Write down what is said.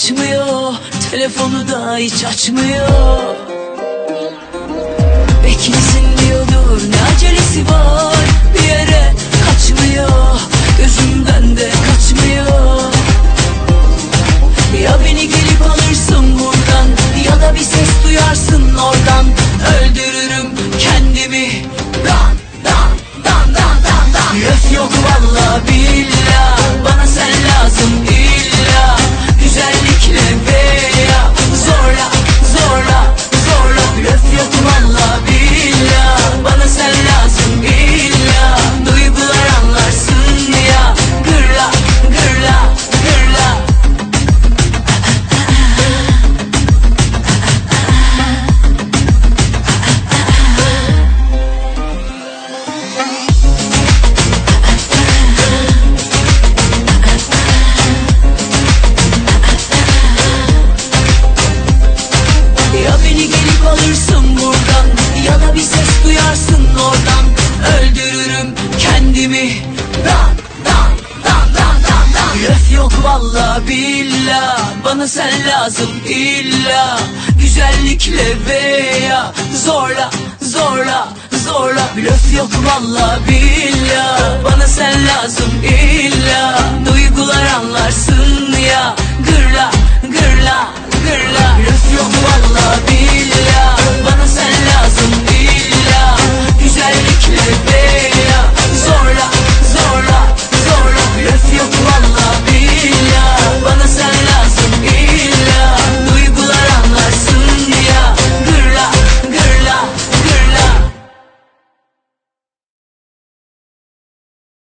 açmıyor. Telefonu da hiç açmıyor. Beklesin diyordur ne acelesi var? Bir yere kaçmıyor Gözümden de kaçmıyor. Ya beni gelip alırsın buradan Ya da bir ses duyarsın oradan. Öldürürüm duyarsın oradan Öldürürüm kendimi. Dan dan dan dan dan dan Öf yok valla billah Bana sen lazım illa. Güzellikle veya Zorla zorla zorla. Blöf yok valla billah